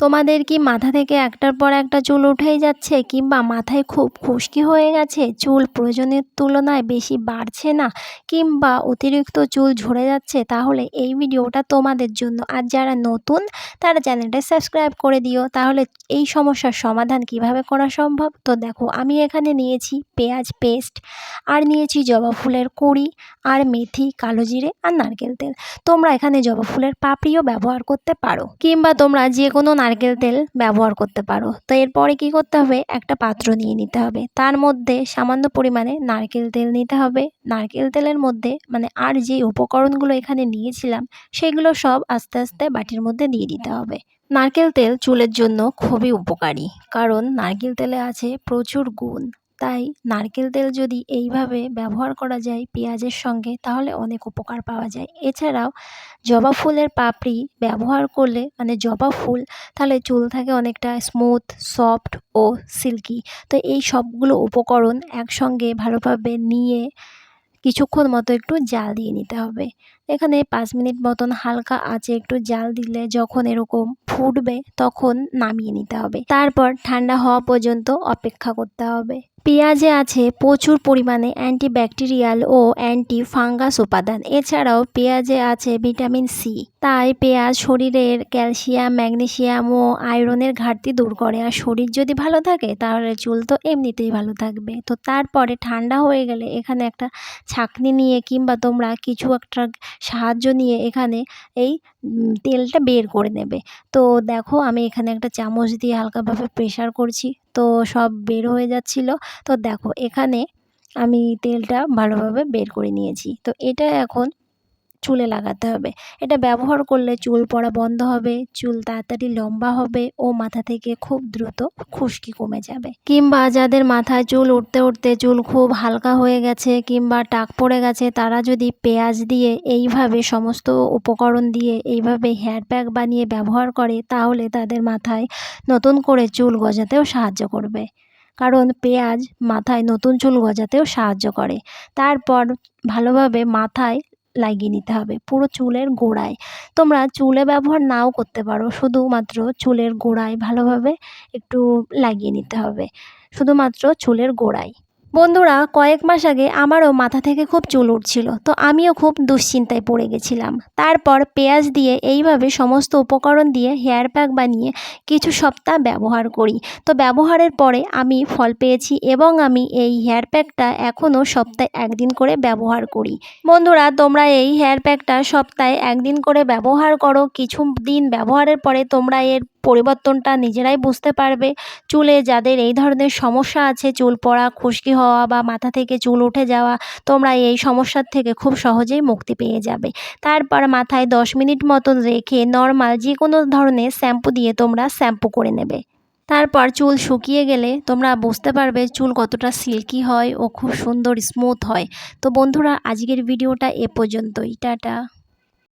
তোমাদের কি মাথা থেকে একটার পর একটা চুল উঠেই যাচ্ছে কিংবা মাথায় খুব খুশকি হয়ে গেছে? চুল প্রয়োজনের তুলনায় বেশি বাড়ছে না? কিংবা অতিরিক্ত চুল ঝরে যাচ্ছে? তাহলে এই ভিডিওটা তোমাদের জন্য। আর যারা নতুন, তারা চ্যানেলটা সাবস্ক্রাইব করে দিও। তাহলে এই সমস্যার সমাধান কীভাবে করা সম্ভব? তো দেখো, আমি এখানে নিয়েছি পেঁয়াজ পেস্ট, আর নিয়েছি জবা ফুলের কুড়ি, আর মেথি, কালো জিরে, আর নারকেল তেল। তোমরা এখানে জবা ফুলের পাপড়িও ব্যবহার করতে পারো। কিংবা তোমরা যে কোনো নারকেল তেল ব্যবহার করতে পারো। তো এরপরে কি করতে হবে? একটা পাত্র নিয়ে নিতে হবে। তার মধ্যে সামান্য পরিমাণে নারকেল তেল নিতে হবে। নারকেল তেলের মধ্যে মানে আর যে উপকরণগুলো এখানে নিয়েছিলাম, সেগুলো সব আস্তে আস্তে বাটির মধ্যে দিয়ে দিতে হবে। নারকেল তেল চুলের জন্য খুবই উপকারী, কারণ নারকেল তেলে আছে প্রচুর গুণ। তাই নারকেল তেল যদি এইভাবে ব্যবহার করা যায় পেঁয়াজের সঙ্গে, তাহলে অনেক উপকার পাওয়া যায়। এছাড়াও জবা ফুলের পাপড়ি ব্যবহার করলে মানে জবা ফুল, তাহলে চুল থাকে অনেকটা স্মুথ সফট ও সিল্কি তো এই সবগুলো উপকরণ একসঙ্গে ভালোভাবে নিয়ে কিছুক্ষণ মতো একটু জাল দিয়ে নিতে হবে। এখানে পাঁচ মিনিট মতন হালকা আঁচে একটু জাল দিলে যখন এরকম ফুটবে, তখন নামিয়ে নিতে হবে। তারপর ঠান্ডা হওয়া পর্যন্ত অপেক্ষা করতে হবে। পেঁয়াজে আছে প্রচুর পরিমাণে অ্যান্টিব্যাকটেরিয়াল ও অ্যান্টি ফাঙ্গাস উপাদান। এছাড়াও পেঁয়াজে আছে ভিটামিন সি তাই পেঁয়াজ শরীরের ক্যালসিয়াম, ম্যাগনেসিয়াম ও আয়রনের ঘাটতি দূর করে। আর শরীর যদি ভালো থাকে, তাহলে চুল তো এমনিতেই ভালো থাকবে। তো তারপরে ঠান্ডা হয়ে গেলে এখানে একটা ছাঁকনি নিয়ে কিংবা তোমরা কিছু একটা সাহায্য নিয়ে এখানে এই তেলটা বের করে নেবে। তো দেখো আমি এখানে একটা চামচ দিয়ে হালকাভাবে প্রেশার করছি। তো সব বের হয়ে যাচ্ছিল। তো দেখো এখানে আমি তেলটা ভালোভাবে বের করে নিয়েছি। তো এটা এখন চুলে লাগাতে হবে। এটা ব্যবহার করলে চুল পড়া বন্ধ হবে, চুল তাড়াতাড়ি লম্বা হবে ও মাথা থেকে খুব দ্রুত খুশকি কমে যাবে। কিংবা যাদের মাথায় চুল উঠতে উঠতে চুল খুব হালকা হয়ে গেছে কিংবা টাক পড়ে গেছে, তারা যদি পেঁয়াজ দিয়ে এইভাবে সমস্ত উপকরণ দিয়ে এইভাবে হেয়ার প্যাক বানিয়ে ব্যবহার করে, তাহলে তাদের মাথায় নতুন করে চুল গজাতেও সাহায্য করবে। কারণ পেঁয়াজ মাথায় নতুন চুল গজাতেও সাহায্য করে। তারপর ভালোভাবে মাথায় লাগিয়ে নিতে হবে পুরো চুলের গোড়ায়। তোমরা চুলে ব্যবহার নাও করতে পারো, শুধুমাত্র চুলের গোড়ায় ভালোভাবে একটু লাগিয়ে নিতে হবে। শুধুমাত্র চুলের গোড়ায়। বন্ধুরা, কয়েক মাস আগে আমারও মাথা থেকে খুব চুল উঠছিল, তো আমিও খুব দুশ্চিন্তায় পড়ে গেছিলাম। তারপর পেঁয়াজ দিয়ে এইভাবে সমস্ত উপকরণ দিয়ে হেয়ার প্যাক বানিয়ে কিছু সপ্তাহ ব্যবহার করি। তো ব্যবহারের পরে আমি ফল পেয়েছি এবং আমি এই হেয়ার প্যাকটা এখনও সপ্তাহে একদিন করে ব্যবহার করি। বন্ধুরা, তোমরা এই হেয়ার প্যাকটা সপ্তাহে একদিন করে ব্যবহার করো, কিছু দিন ব্যবহারের পরে তোমরা এর পরিবর্তনটা নিজেরাই বুঝতে পারবে। চুলে যাদের এই ধরনের সমস্যা আছে, চুল পড়া, খুশকি হওয়া বা মাথা থেকে চুল উঠে যাওয়া, তোমরা এই সমস্যার থেকে খুব সহজেই মুক্তি পেয়ে যাবে। তারপর মাথায় দশ মিনিট মতন রেখে নর্মাল যে কোনো ধরনের শ্যাম্পু দিয়ে তোমরা শ্যাম্পু করে নেবে। তারপর চুল শুকিয়ে গেলে তোমরা বুঝতে পারবে চুল কতটা সিল্কি হয় ও খুব সুন্দর স্মুথ হয়। তো বন্ধুরা, আজকের ভিডিওটা এ পর্যন্তই। টাটা।